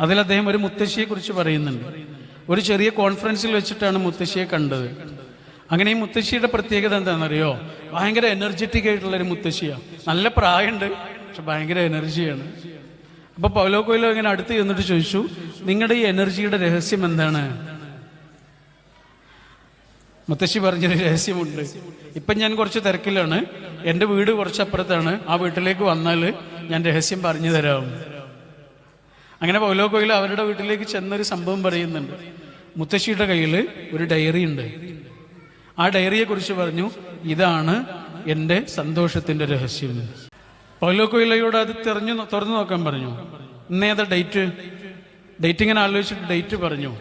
അതിൽ അദ്ദേഹം ഒരു മുത്തശ്ശിയെ കുറിച്ച് പറയുന്നുണ്ട്. ഒരു ചെറിയ കോൺഫറൻസിൽ വെച്ചിട്ടാണ് മുത്തശ്ശിയെ കണ്ടത്. അങ്ങനെ ഈ മുത്തശ്ശിയുടെ പ്രത്യേകത എന്താണെന്നറിയോ? ഭയങ്കര എനർജറ്റിക് ആയിട്ടുള്ള ഒരു മുത്തശ്ശിയാണ് നല്ല പ്രായമുണ്ട് പക്ഷെ ഭയങ്കര എനർജിയാണ് അപ്പൊ പൗലോ കൊയിലോ ഇങ്ങനെ അടുത്ത് ചെന്നിട്ട് ചോദിച്ചു നിങ്ങളുടെ ഈ എനർജിയുടെ രഹസ്യം എന്താണ്? മുത്തശ്ശി പറഞ്ഞൊരു രഹസ്യമുണ്ട്. ഇപ്പം ഞാൻ കുറച്ച് തിരക്കിലാണ്. എന്റെ വീട് കുറച്ച് അപ്പുറത്താണ് ആ വീട്ടിലേക്ക് വന്നാൽ ഞാൻ രഹസ്യം പറഞ്ഞു തരാം. അങ്ങനെ പൗലോ കൊയിലോ അവരുടെ വീട്ടിലേക്ക് ചെന്നൊരു സംഭവം പറയുന്നുണ്ട്. മുത്തശ്ശിയുടെ കയ്യിൽ ഒരു ഡയറി ഉണ്ട്. ആ ഡയറിയെ കുറിച്ച് പറഞ്ഞു ഇതാണ് എന്റെ സന്തോഷത്തിന്റെ രഹസ്യം. പൗലോ കൊയിലയോട് അത് തെരഞ്ഞു തുറന്നു നോക്കാൻ പറഞ്ഞു. ഇന്നേതാ ഡേറ്റ്? ഡേറ്റ് ഇങ്ങനെ ആലോചിച്ചിട്ട് ഡേറ്റ് പറഞ്ഞു.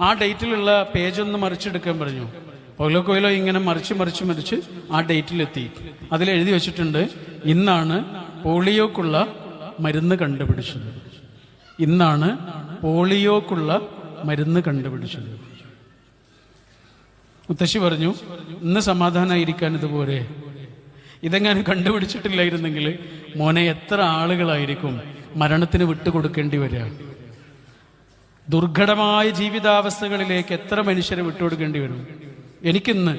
ആ ഡേറ്റിലുള്ള പേജ് ഒന്ന് മറിച്ചെടുക്കാൻ പറഞ്ഞു. പൗലോ കൊയിലോ ഇങ്ങനെ മറിച്ച് മറിച്ച് മറിച്ച് ആ ഡേറ്റിലെത്തി. അതിൽ എഴുതി വെച്ചിട്ടുണ്ട് ഇന്നാണ് പോളിയോക്കുള്ള മരുന്ന് കണ്ടുപിടിച്ചത്. ഇന്നാണ് പോളിയോക്കുള്ള മരുന്ന് കണ്ടുപിടിച്ചത്. മുത്തശ്ശി പറഞ്ഞു ഇന്ന് സമാധാനമായിരിക്കാൻ ഇതുപോലെ. ഇതെങ്ങാനും കണ്ടുപിടിച്ചിട്ടില്ലായിരുന്നെങ്കിൽ മോനെ എത്ര ആളുകളായിരിക്കും മരണത്തിന് വിട്ടുകൊടുക്കേണ്ടി വരിക? ദുർഘടമായ ജീവിതാവസ്ഥകളിലേക്ക് എത്ര മനുഷ്യരെ വിട്ടുകൊടുക്കേണ്ടി വരും? എനിക്കിന്ന്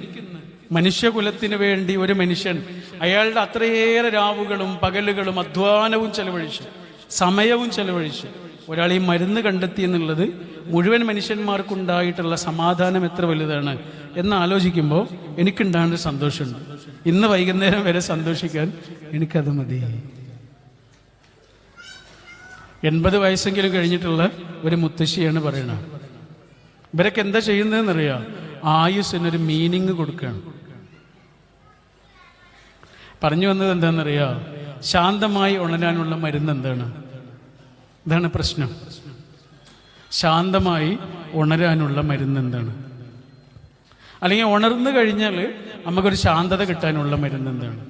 മനുഷ്യകുലത്തിന് വേണ്ടി ഒരു മനുഷ്യൻ അയാളുടെ അത്രയേറെ രാവുകളും പകലുകളും അധ്വാനവും ചെലവഴിച്ച് സമയവും ചെലവഴിച്ച് ഒരാൾ ഈ മരുന്ന് കണ്ടെത്തി എന്നുള്ളത് മുഴുവൻ മനുഷ്യന്മാർക്കുണ്ടായിട്ടുള്ള സമാധാനം എത്ര വലുതാണ് എന്ന് ആലോചിക്കുമ്പോൾ എനിക്കുണ്ടാകുന്ന സന്തോഷമുണ്ട്. ഇന്ന് വൈകുന്നേരം വരെ സന്തോഷിക്കാൻ എനിക്കത് മതി. എൺപത് വയസ്സെങ്കിലും കഴിഞ്ഞിട്ടുള്ള ഒരു മുത്തശ്ശിയാണ് പറയണത് ഇവരൊക്കെ എന്താ ചെയ്യുന്നതെന്നറിയാം? ആയുസ്സിനൊരു മീനിങ് കൊടുക്കുകയാണ്. പറഞ്ഞു വന്നത് എന്താണെന്നറിയാം? ശാന്തമായി ഉണരാനുള്ള മരുന്ന് എന്താണ്? ഇതാണ് പ്രശ്നം. ശാന്തമായി ഉണരാനുള്ള മരുന്ന് എന്താണ്? അല്ലെങ്കിൽ ഉണർന്നു കഴിഞ്ഞാൽ നമുക്കൊരു ശാന്തത കിട്ടാനുള്ള മരുന്ന് എന്താണ്?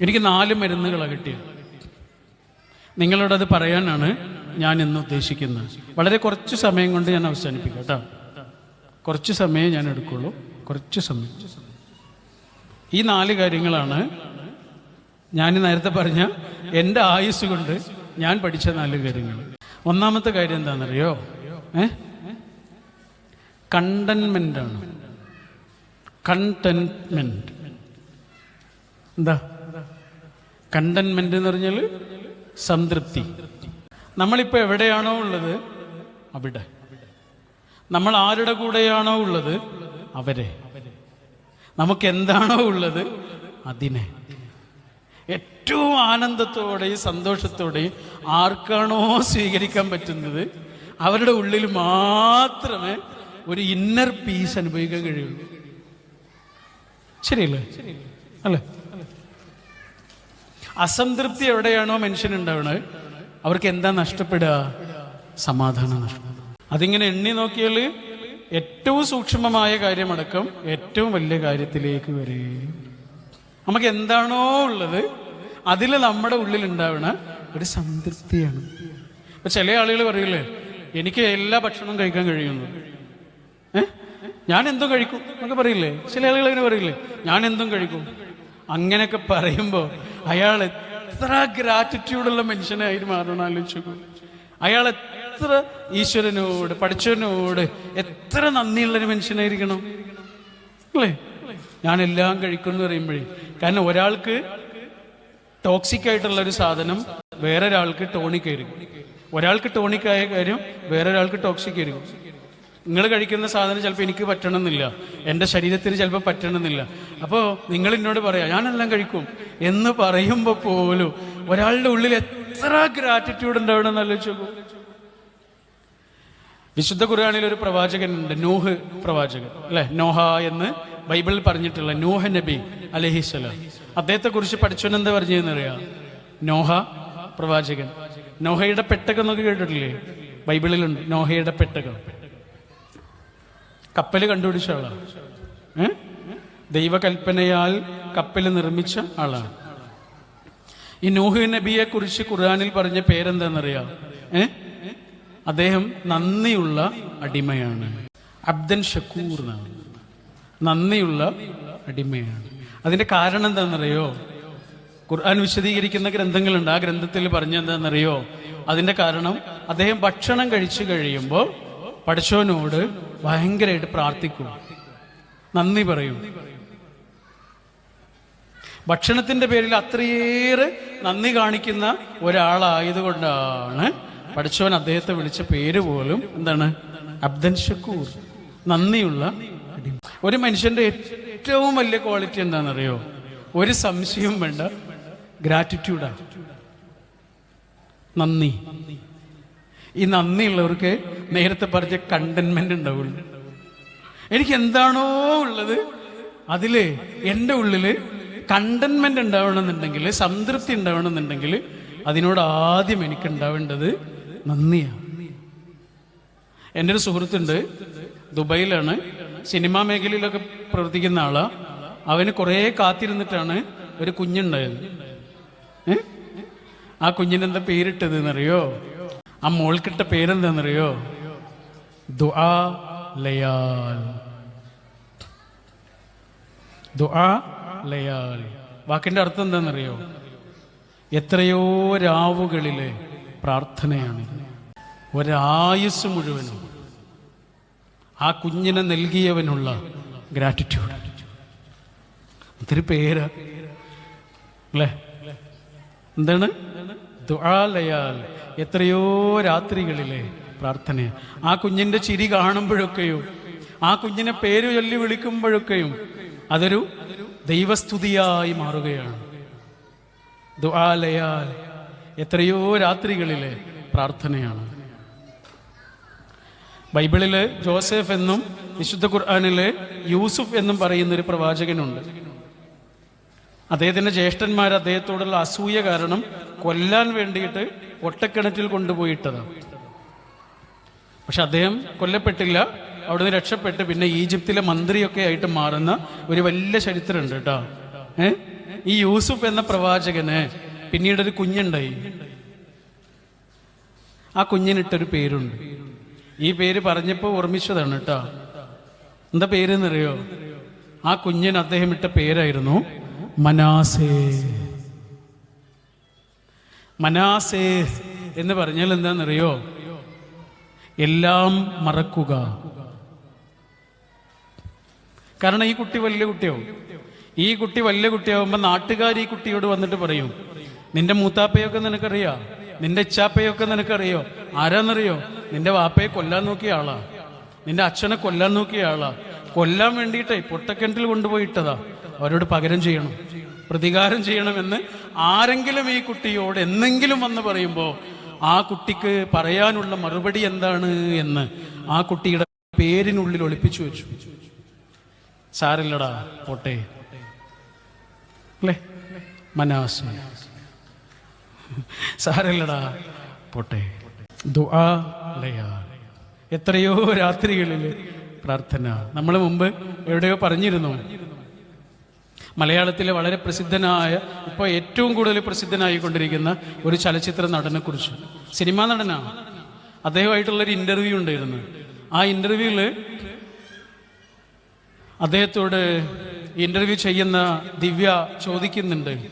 എനിക്ക് നാല് മരുന്നുകളാണ് കിട്ടിയത്. നിങ്ങളോട് അത് പറയാനാണ് ഞാൻ ഇന്ന് ഉദ്ദേശിക്കുന്നത്. വളരെ കുറച്ച് സമയം കൊണ്ട് ഞാൻ അവസാനിപ്പിക്കാം കേട്ടോ. കുറച്ച് സമയം ഞാൻ എടുക്കുള്ളൂ. കുറച്ച് സമയം. ഈ നാല് കാര്യങ്ങളാണ് ഞാൻ നേരത്തെ പറഞ്ഞ എന്റെ ആയുസ് കൊണ്ട് ഞാൻ പഠിച്ച നാല് കാര്യങ്ങൾ. ഒന്നാമത്തെ കാര്യം എന്താണെന്നറിയോ? ഏ? ആണ് കണ്ടൻമെന്റ് എന്താ? കണ്ടൻമെന്റ് എന്ന് പറഞ്ഞാൽ സംതൃപ്തി. നമ്മളിപ്പോൾ എവിടെയാണോ ഉള്ളത്? അവിടെ. നമ്മൾ ആരുടെ കൂടെയാണോ ഉള്ളത്? അവരെ. നമുക്ക് എന്താണോ ഉള്ളത്? അതിനെ. ഏറ്റവും ആനന്ദത്തോടെയും സന്തോഷത്തോടെയും ആർക്കാണോ സ്വീകരിക്കാൻ പറ്റുന്നത് അവരുടെ ഉള്ളിൽ മാത്രമേ ഒരു ഇന്നർ പീസ് അനുഭവിക്കാൻ കഴിയുള്ളൂ. ശരിയല്ലേ? അല്ലേ? അസംതൃപ്തി എവിടെയാണോ മനുഷ്യൻ ഉണ്ടാവുന്നത് അവർക്ക് എന്താ നഷ്ടപ്പെടുക? സമാധാനം നഷ്ടപ്പെടുക അതിങ്ങനെ എണ്ണി നോക്കിയാൽ ഏറ്റവും സൂക്ഷ്മമായ കാര്യമടക്കം ഏറ്റവും വലിയ കാര്യത്തിലേക്ക് വരെ. നമുക്ക് എന്താണോ ഉള്ളത് അതിൽ നമ്മുടെ ഉള്ളിൽ ഉണ്ടാവുന്ന ഒരു സംതൃപ്തിയാണ്. ഇപ്പൊ ചില ആളുകൾ പറയില്ലേ എനിക്ക് എല്ലാ ഭക്ഷണവും കഴിക്കാൻ കഴിയുന്നു ഞാൻ എന്തും കഴിക്കും എന്നൊക്കെ പറയില്ലേ? ചില ആളുകൾ അങ്ങനെ പറയില്ലേ ഞാൻ എന്തും കഴിക്കും. അങ്ങനെയൊക്കെ പറയുമ്പോൾ അയാൾ എത്ര ഗ്രാറ്റിറ്റ്യൂഡുള്ള മനുഷ്യനായിട്ട് മാറണം ആലോചിച്ചു അയാൾ എത്ര ഈശ്വരനോട് പഠിച്ചവനോട് എത്ര നന്ദിയുള്ളൊരു മനുഷ്യനായിരിക്കണം. അല്ലേ? ഞാൻ എല്ലാം കഴിക്കും എന്ന് പറയുമ്പോഴേ. കാരണം ഒരാൾക്ക് ടോക്സിക് ആയിട്ടുള്ള ഒരു സാധനം വേറെ വേറൊരാൾക്ക് ടോണിക് ആയിരിക്കും. ഒരാൾക്ക് ടോണിക് ആയ കാര്യം വേറെ വേറൊരാൾക്ക് ടോക്സിക് ആയിരിക്കും. നിങ്ങൾ കഴിക്കുന്ന സാധനം ചിലപ്പോൾ എനിക്ക് പറ്റണമെന്നില്ല. എന്റെ ശരീരത്തിന് ചിലപ്പോൾ പറ്റണമെന്നില്ല. അപ്പോൾ നിങ്ങൾ എന്നോട് പറയാം ഞാനെല്ലാം കഴിക്കും. എന്ന് പറയുമ്പോൾ പോലും ഒരാളുടെ ഉള്ളിൽ എത്ര ഗ്രാറ്റിറ്റ്യൂഡ് ഉണ്ടാവണം എന്ന് നോക്കൂ വിശുദ്ധ ഖുർആാനിൽ ഒരു പ്രവാചകൻ ഉണ്ട് നൂഹ് പ്രവാചകൻ അല്ലെ? നോഹ എന്ന് ബൈബിളിൽ പറഞ്ഞിട്ടുള്ള നൂഹ നബി അദ്ദേഹത്തെ കുറിച്ച് പഠിച്ചവനെന്താ പറഞ്ഞതെന്നറിയാം നോഹ പ്രവാചകൻ. നോഹയുടെ പെട്ടകം എന്നൊക്കെ കേട്ടിട്ടില്ലേ? ബൈബിളിലുണ്ട്. നോഹയുടെ പെട്ടകം. കപ്പൽ കണ്ടുപിടിച്ച ആളാണ് ദൈവകൽപ്പനയാൽ കപ്പൽ നിർമ്മിച്ച ആളാണ് ഈ നൂഹ് നബിയെ കുറിച്ച് ഖുർആാനിൽ പറഞ്ഞ പേരെന്താണെന്നറിയാം ഏ? അദ്ദേഹം നന്ദിയുള്ള അടിമയാണ്. അബ്ദൻ ഷക്കൂർ എന്നാണ്. നന്ദിയുള്ള അടിമയാണ്. അതിന്റെ കാരണം എന്താണെന്നറിയോ? ഖുർആൻ വിശദീകരിക്കുന്ന ഗ്രന്ഥങ്ങളുണ്ട്. ആ ഗ്രന്ഥത്തിൽ പറഞ്ഞെന്താണെന്നറിയോ അതിന്റെ കാരണം അദ്ദേഹം ഭക്ഷണം കഴിച്ചു കഴിയുമ്പോൾ പഠിച്ചവനോട് ഭയങ്കരമായിട്ട് പ്രാർത്ഥിക്കും. നന്ദി പറയും. ഭക്ഷണത്തിന്റെ പേരിൽ അത്രയേറെ നന്ദി കാണിക്കുന്ന ഒരാളായതുകൊണ്ടാണ് പഠിച്ചവൻ അദ്ദേഹത്തെ വിളിച്ച പേര് പോലും എന്താണ്? അബ്ദൻ ഷക്കൂർ. നന്ദിയുള്ള. ഒരു മനുഷ്യന്റെ ഏറ്റവും വലിയ ക്വാളിറ്റി എന്താണെന്നറിയോ? ഒരു സംശയം വേണ്ട. ഗ്രാറ്റിറ്റ്യൂഡാണ് നന്ദി. ഈ നന്ദിയുള്ളവർക്ക് നേരത്തെ പറഞ്ഞ കണ്ടൻമെന്റ് ഉണ്ടാവുള്ളൂ. എനിക്ക് എന്താണോ ഉള്ളത് അതിൽ എന്റെ ഉള്ളിൽ കണ്ടൻമെന്റ് ഉണ്ടാവണമെന്നുണ്ടെങ്കിൽ സംതൃപ്തി ഉണ്ടാവണമെന്നുണ്ടെങ്കിൽ അതിനോട് ആദ്യം എനിക്ക് ഉണ്ടാവേണ്ടത് നന്ദിയാണ്. എന്റെ ഒരു സുഹൃത്തുണ്ട് ദുബൈയിലാണ്. സിനിമാ മേഖലയിലൊക്കെ പ്രവർത്തിക്കുന്ന ആളാ അവന് കുറേ കാത്തിരുന്നിട്ടാണ് ഒരു കുഞ്ഞുണ്ടായത്. ആ കുഞ്ഞിനെന്താ പേരിട്ടത് എന്നറിയോ ആ മോൾക്കിട്ട പേരെന്താണെന്നറിയോ ദുആ ലയാൽ. ദുആ ലയാൽ. വാക്കിന്റെ അർത്ഥം എന്താണെന്നറിയോ എത്രയോ രാവുകളിലെ പ്രാർത്ഥനയാണ്. ഒരായുസ് മുഴുവനും. ആ കുഞ്ഞിനെ നൽകിയവനുള്ള ഗ്രാറ്റിറ്റ്യൂഡ് ഒത്തിരി പേര്. അല്ലേ? എന്താണ്? ദുആലയാൽ എത്രയോ രാത്രികളിലെ പ്രാർത്ഥന ആ കുഞ്ഞിന്റെ ചിരി കാണുമ്പോഴൊക്കെയും ആ കുഞ്ഞിനെ പേര് ചൊല്ലി വിളിക്കുമ്പോഴൊക്കെയും അതൊരു ദൈവസ്തുതിയായി മാറുകയാണ്. ദുആലയാൽ എത്രയോ രാത്രികളിലെ പ്രാർത്ഥനയാണ്. ബൈബിളിൽ ജോസഫ് എന്നും വിശുദ്ധ ഖുർആാനിൽ യൂസുഫ് എന്നും പറയുന്ന ഒരു പ്രവാചകനുണ്ട്. അദ്ദേഹത്തിന്റെ ജ്യേഷ്ഠന്മാർ അദ്ദേഹത്തോടുള്ള അസൂയ കാരണം കൊല്ലാൻ വേണ്ടിയിട്ട് ഒട്ടക്കിണറ്റിൽ കൊണ്ടുപോയിട്ടതാണ് പക്ഷെ അദ്ദേഹം കൊല്ലപ്പെട്ടില്ല അവിടുന്ന് രക്ഷപ്പെട്ട് പിന്നെ ഈജിപ്തിലെ മന്ത്രിയൊക്കെ ആയിട്ട് മാറുന്ന ഒരു വലിയ ചരിത്രമുണ്ട് കേട്ടോ. ഏ? ഈ യൂസുഫ് എന്ന പ്രവാചകന് പിന്നീട് ഒരു കുഞ്ഞുണ്ടായി. ആ കുഞ്ഞിനിട്ടൊരു പേരുണ്ട്. ഈ പേര് പറഞ്ഞപ്പോൾ ഓർമ്മിച്ചതാണ് കേട്ടോ. എന്താ പേരെന്നറിയോ? ആ കുഞ്ഞിന് അദ്ദേഹം ഇട്ട പേരായിരുന്നു മനാസേ. മനാസേ എന്ന് പറഞ്ഞാൽ എന്താണെന്നറിയോ? എല്ലാം മറക്കുക. കാരണം ഈ കുട്ടി വലിയ കുട്ടിയാവും. ഈ കുട്ടി വലിയ കുട്ടിയാവുമ്പോൾ നാട്ടുകാർ ഈ കുട്ടിയോട് വന്നിട്ട് പറയും നിന്റെ മൂത്താപ്പയൊക്കെ നിനക്കറിയാം? നിന്റെ ഇച്ചാപ്പയൊക്കെ നിനക്കറിയോ? ആരാന്നറിയോ? നിന്റെ വാപ്പയെ കൊല്ലാൻ നോക്കിയ ആളാ. നിന്റെ അച്ഛനെ കൊല്ലാൻ നോക്കിയ ആളാ. കൊല്ലാൻ വേണ്ടിയിട്ടേ പൊട്ടക്കിണറ്റിൽ കൊണ്ടുപോയിട്ടതാ. അവരോട് പകരം ചെയ്യണം. പ്രതികാരം ചെയ്യണമെന്ന് ആരെങ്കിലും ഈ കുട്ടിയോട് എന്തെങ്കിലും വന്ന് പറയുമ്പോൾ ആ കുട്ടിക്ക് പറയാനുള്ള മറുപടി എന്താണ് എന്ന് ആ കുട്ടിയുടെ പേരിനുള്ളിൽ ഒളിപ്പിച്ചു വെച്ചു. സാരില്ലടാ പോട്ടെ. അല്ലേ? മനാസ്. സാരല്ലടാ പോട്ടെ. എത്രയോ രാത്രികളിൽ പ്രാർത്ഥന. നമ്മൾ മുമ്പ് എവിടെയോ പറഞ്ഞിരുന്നു. മലയാളത്തിലെ വളരെ പ്രസിദ്ധനായ ഇപ്പോൾ ഏറ്റവും കൂടുതൽ പ്രസിദ്ധനായിക്കൊണ്ടിരിക്കുന്ന ഒരു ചലച്ചിത്ര നടനെക്കുറിച്ച്. സിനിമാ നടനാണ് അദ്ദേഹമായിട്ടുള്ളൊരു ഇന്റർവ്യൂ ഉണ്ടായിരുന്നു. ആ ഇന്റർവ്യൂവിൽ അദ്ദേഹത്തോട് ഇന്റർവ്യൂ ചെയ്യുന്ന ദിവ്യ ചോദിക്കുന്നുണ്ട്.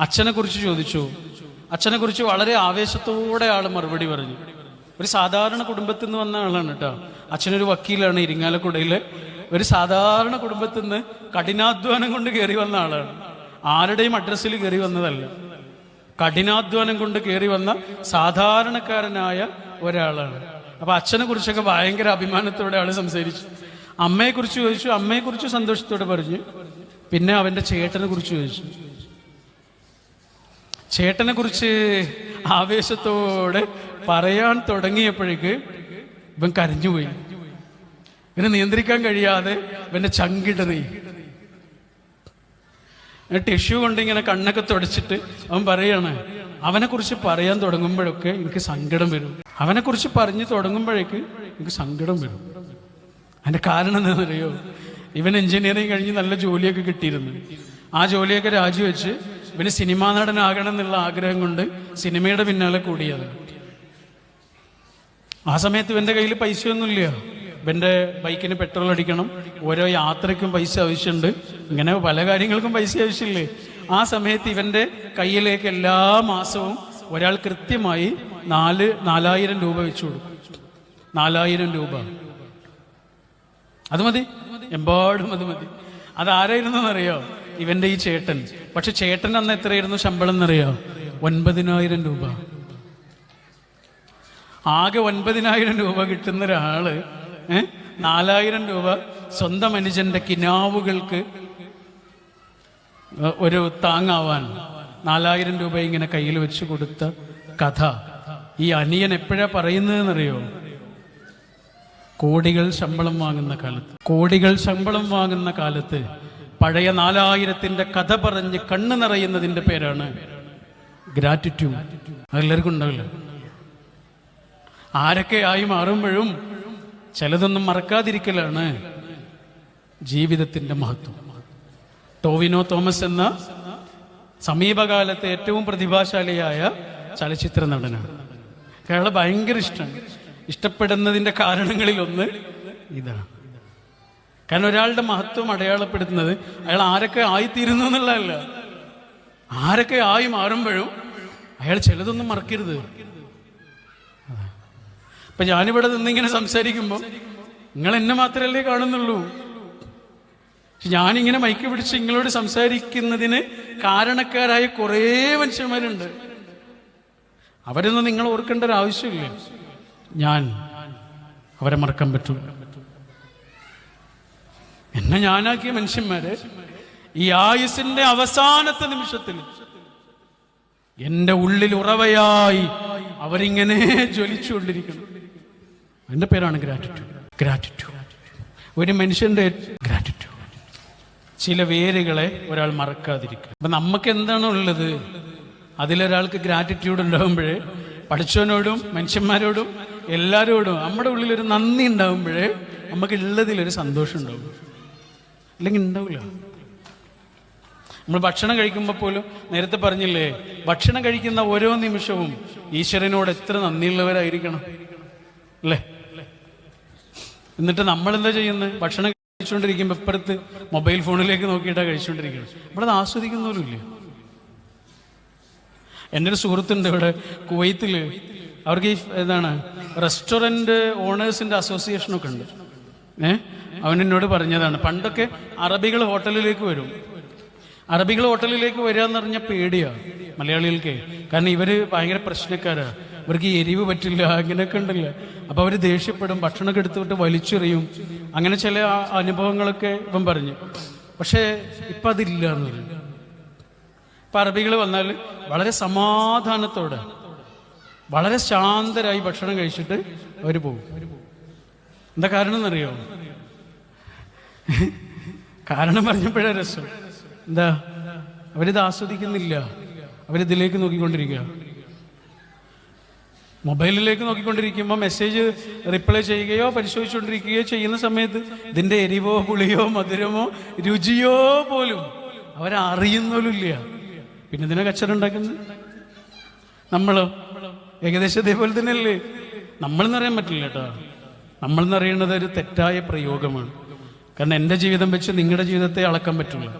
അച്ഛനെ കുറിച്ച് ചോദിച്ചു. അച്ഛനെ കുറിച്ച് വളരെ ആവേശത്തോടെ ആൾ മറുപടി പറഞ്ഞു. ഒരു സാധാരണ കുടുംബത്തിൽ നിന്ന് വന്ന ആളാണ് കേട്ടോ അച്ഛനൊരു വക്കീലാണ് ഇരിങ്ങാലക്കുടയിൽ. ഒരു സാധാരണ കുടുംബത്തിൽ നിന്ന് കഠിനാധ്വാനം കൊണ്ട് കയറി വന്ന ആളാണ്. ആരുടെയും അഡ്രസ്സിൽ കയറി വന്നതല്ല. കഠിനാധ്വാനം കൊണ്ട് കയറി വന്ന സാധാരണക്കാരനായ ഒരാളാണ്. അപ്പൊ അച്ഛനെ കുറിച്ചൊക്കെ ഭയങ്കര അഭിമാനത്തോടെ ആൾ സംസാരിച്ചു. അമ്മയെ കുറിച്ച് ചോദിച്ചു അമ്മയെ കുറിച്ച് സന്തോഷത്തോടെ പറഞ്ഞു. പിന്നെ അവന്റെ ചേട്ടനെ കുറിച്ച് ചോദിച്ചു. ചേട്ടനെ കുറിച്ച് ആവേശത്തോടെ പറയാൻ തുടങ്ങിയപ്പോഴേക്ക് ഇവൻ കരഞ്ഞുപോയി. ഇവനെ നിയന്ത്രിക്കാൻ കഴിയാതെ ഇവന്റെ ചങ്കിടറി ടിഷ്യൂ കൊണ്ട് ഇങ്ങനെ കണ്ണൊക്കെ തുടച്ചിട്ട് അവൻ പറയാണ് അവനെ കുറിച്ച് പറയാൻ തുടങ്ങുമ്പോഴൊക്കെ എനിക്ക് സങ്കടം വരും. അവനെ കുറിച്ച് പറഞ്ഞു തുടങ്ങുമ്പോഴേക്ക് എനിക്ക് സങ്കടം വരും. അതിന്റെ കാരണം എന്താണെന്നറിയോ? ഇവൻ എഞ്ചിനീയറിങ് കഴിഞ്ഞ് നല്ല ജോലിയൊക്കെ കിട്ടിയിരുന്നു. ആ ജോലിയൊക്കെ രാജിവെച്ച് ഇവന് സിനിമാ നടനാകണം എന്നുള്ള ആഗ്രഹം കൊണ്ട് സിനിമയുടെ പിന്നാലെ കൂടിയത്. ആ സമയത്ത് ഇവന്റെ കയ്യിൽ പൈസയൊന്നുമില്ല. ഇവന്റെ ബൈക്കിന് പെട്രോൾ അടിക്കണം ഓരോ യാത്രയ്ക്കും പൈസ ആവശ്യമുണ്ട്. ഇങ്ങനെ പല കാര്യങ്ങൾക്കും പൈസ ആവശ്യമില്ലേ? ആ സമയത്ത് ഇവന്റെ കയ്യിലേക്ക് എല്ലാ മാസവും ഒരാൾ കൃത്യമായി നാല് നാലായിരം രൂപ വെച്ചു കൊടുക്കും. നാലായിരം രൂപ. അത് മതി. എമ്പാടും അത് മതി. അത് ആരായിരുന്നു എന്നറിയോ ഇവന്റെ ഈ ചേട്ടൻ. പക്ഷെ ചേട്ടൻ അന്ന് എത്രയായിരുന്നു ശമ്പളം എന്നറിയോ? ഒൻപതിനായിരം രൂപ. ആകെ ഒൻപതിനായിരം രൂപ കിട്ടുന്ന ഒരാൾ ഏഹ് നാലായിരം രൂപ സ്വന്തം മനുഷ്യന്റെ കിനാവുകൾക്ക് ഒരു താങ്ങാവാൻ നാലായിരം രൂപ ഇങ്ങനെ കയ്യിൽ വെച്ച് കൊടുത്ത കഥ. ഈ അനിയൻ എപ്പോഴാ പറയുന്നതെന്നറിയോ? കോടികൾ ശമ്പളം വാങ്ങുന്ന കാലത്ത്. കോടികൾ ശമ്പളം വാങ്ങുന്ന കാലത്ത് പഴയ നാലായിരത്തിന്റെ കഥ പറഞ്ഞ് കണ്ണ് നിറയുന്നതിന്റെ പേരാണ് ഗ്രാറ്റിറ്റ്യൂഡ് അതെല്ലാവർക്കും ഉണ്ടാവില്ല. ആരൊക്കെ ആയി മാറുമ്പോഴും ചിലതൊന്നും മറക്കാതിരിക്കലാണ് ജീവിതത്തിന്റെ മഹത്വം. ടോവിനോ തോമസ് എന്ന സമീപകാലത്തെ ഏറ്റവും പ്രതിഭാശാലിയായ ചലച്ചിത്ര നടനാണ്. അയാളെ ഭയങ്കര ഇഷ്ടമാണ് ഇഷ്ടപ്പെടുന്നതിന്റെ കാരണങ്ങളിലൊന്ന് ഇതാണ്. കാരണം ഒരാളുടെ മഹത്വം അടയാളപ്പെടുത്തുന്നത് അയാൾ ആരൊക്കെ ആയിത്തീരുന്നു എന്നുള്ളതല്ല. ആരൊക്കെ ആയി മാറുമ്പോഴും അയാൾ ചിലതൊന്നും മറക്കരുത്. അപ്പൊ ഞാനിവിടെ നിന്നിങ്ങനെ സംസാരിക്കുമ്പോൾ നിങ്ങൾ എന്നെ മാത്രമല്ലേ കാണുന്നുള്ളൂ. ഞാനിങ്ങനെ മൈക്ക് പിടിച്ച് നിങ്ങളോട് സംസാരിക്കുന്നതിന് കാരണക്കാരായ കുറേ മനുഷ്യന്മാരുണ്ട്. അവരൊന്നും നിങ്ങൾ ഓർക്കേണ്ട ഒരു ആവശ്യമില്ല. ഞാൻ അവരെ മറക്കാൻ പറ്റൂ എന്നെ ഞാനാക്കിയ മനുഷ്യന്മാരെ ഈ ആയുസിന്റെ അവസാനത്തെ നിമിഷത്തിൽ എന്റെ ഉള്ളിൽ ഉറവയായി അവരിങ്ങനെ ജ്വലിച്ചുകൊണ്ടിരിക്കണം എന്റെ പേരാണ് ഗ്രാറ്റിറ്റ്യൂഡ് ഗ്രാറ്റിറ്റ്യൂഡ് ഒരു മനുഷ്യന്റെ ഗ്രാറ്റിറ്റ്യൂഡ് ചില വേരുകളെ ഒരാൾ മറക്കാതിരിക്കുക. അപ്പൊ നമുക്ക് എന്താണ് ഉള്ളത്? അതിലൊരാൾക്ക് ഗ്രാറ്റിറ്റ്യൂഡ് ഉണ്ടാകുമ്പോഴേ പഠിച്ചവനോടും മനുഷ്യന്മാരോടും എല്ലാരോടും നമ്മുടെ ഉള്ളിൽ ഒരു നന്ദി ഉണ്ടാകുമ്പോഴേ നമുക്ക് ഉള്ളതിലൊരു സന്തോഷം ഉണ്ടാവും. അല്ലെങ്കിൽ ഉണ്ടാവില്ല നമ്മൾ ഭക്ഷണം കഴിക്കുമ്പോൾ പോലും നേരത്തെ പറഞ്ഞില്ലേ ഭക്ഷണം കഴിക്കുന്ന ഓരോ നിമിഷവും ഈശ്വരനോട് എത്ര നന്ദിയുള്ളവരായിരിക്കണം. അല്ലേ? എന്നിട്ട് നമ്മൾ എന്താ ചെയ്യുന്നത് ഭക്ഷണം കഴിച്ചുകൊണ്ടിരിക്കുമ്പോൾ ഇപ്പുറത്ത് മൊബൈൽ ഫോണിലേക്ക് നോക്കിയിട്ടാണ് കഴിച്ചുകൊണ്ടിരിക്കുന്നത്. നമ്മളത് ആസ്വദിക്കുന്നവരുമില്ല എന്റെ ഒരു സുഹൃത്തുണ്ട് ഇവിടെ കുവൈത്തിൽ അവർക്ക് ഈ എന്താണ് റെസ്റ്റോറന്റ് ഓണേഴ്സിന്റെ അസോസിയേഷനൊക്കെ ഉണ്ട്. ഏ? അവൻ എന്നോട് പറഞ്ഞതാണ് പണ്ടൊക്കെ അറബികൾ ഹോട്ടലിലേക്ക് വരും. അറബികൾ ഹോട്ടലിലേക്ക് വരിക എന്ന് പറഞ്ഞാൽ പേടിയാണ് മലയാളികൾക്ക്. കാരണം ഇവർ ഭയങ്കര പ്രശ്നക്കാരാണ് ഇവർക്ക് എരിവ് പറ്റില്ല അങ്ങനെയൊക്കെ ഉണ്ടല്ലോ. അപ്പൊ അവർ ദേഷ്യപ്പെടും ഭക്ഷണമൊക്കെ എടുത്തുവിട്ട് വലിച്ചെറിയും. അങ്ങനെ ചില അനുഭവങ്ങളൊക്കെ ഇപ്പം പറഞ്ഞു. പക്ഷേ ഇപ്പൊ അതില്ല എന്ന് പറഞ്ഞു. ഇപ്പൊ അറബികൾ വന്നാൽ വളരെ സമാധാനത്തോടെ വളരെ ശാന്തരായി ഭക്ഷണം കഴിച്ചിട്ട് അവർ പോകും എന്താ കാരണം എന്നറിയോ? കാരണം പറഞ്ഞപ്പോഴേ രസം. എന്താ? അവരിത് ആസ്വദിക്കുന്നില്ല. അവരിതിലേക്ക് നോക്കിക്കൊണ്ടിരിക്കുക. മൊബൈലിലേക്ക് നോക്കിക്കൊണ്ടിരിക്കുമ്പോൾ മെസ്സേജ് റിപ്ലൈ ചെയ്യുകയോ പരിശോധിച്ചുകൊണ്ടിരിക്കുകയോ ചെയ്യുന്ന സമയത്ത് ഇതിന്റെ എരിവോ പുളിയോ മധുരമോ രുചിയോ പോലും അവരറിയുന്നില്ല പിന്നെ ഇതിനെ കച്ചറ ഉണ്ടാക്കുന്നത്? നമ്മളോ ഏകദേശം ഇതേപോലെ തന്നെയല്ലേ? നമ്മളെന്നറിയാൻ പറ്റില്ല കേട്ടോ. നമ്മളെന്നറിയേണ്ടത് ഒരു തെറ്റായ പ്രയോഗമാണ്. കാരണം എന്റെ ജീവിതം വെച്ച് നിങ്ങളുടെ ജീവിതത്തെ അളക്കാൻ പറ്റില്ല.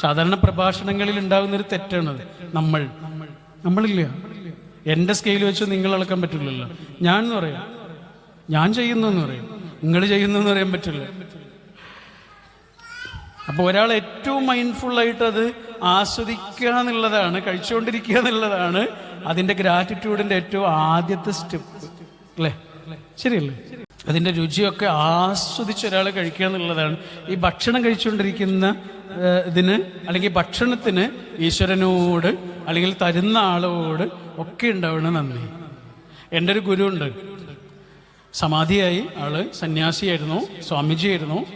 സാധാരണ പ്രഭാഷണങ്ങളിൽ ഉണ്ടാകുന്ന ഒരു തെറ്റാണത് നമ്മൾ നമ്മളില്ല. എന്റെ സ്കെയിൽ വെച്ച് നിങ്ങൾ അളക്കാൻ പറ്റില്ലല്ലോ. ഞാൻ എന്ന് പറയാം. ഞാൻ ചെയ്യുന്നു എന്ന് പറയും. നിങ്ങൾ ചെയ്യുന്നു എന്ന് പറയാൻ പറ്റില്ല. അപ്പൊ ഒരാൾ ഏറ്റവും മൈൻഡ്ഫുള്ളായിട്ട് അത് ആസ്വദിക്കുക എന്നുള്ളതാണ് കഴിച്ചുകൊണ്ടിരിക്കുക എന്നുള്ളതാണ് അതിന്റെ ഗ്രാറ്റിറ്റ്യൂഡിന്റെ ഏറ്റവും ആദ്യത്തെ സ്റ്റെപ്പ് അല്ലേ? ശരിയല്ലേ? അതിന്റെ രുചിയൊക്കെ ആസ്വദിച്ച് ഒരാൾ കഴിക്കുക എന്നുള്ളതാണ്. ഈ ഭക്ഷണം കഴിച്ചുകൊണ്ടിരിക്കുന്ന ഇതിന് അല്ലെങ്കിൽ ഭക്ഷണത്തിന് ഈശ്വരനോട് അല്ലെങ്കിൽ തരുന്ന ആളോട് ഒക്കെ ഉണ്ടാവണം നന്ദി. എന്റെ ഒരു ഗുരു ഉണ്ട്. സമാധിയായി ആൾ സന്യാസിയായിരുന്നു സ്വാമിജിയായിരുന്നു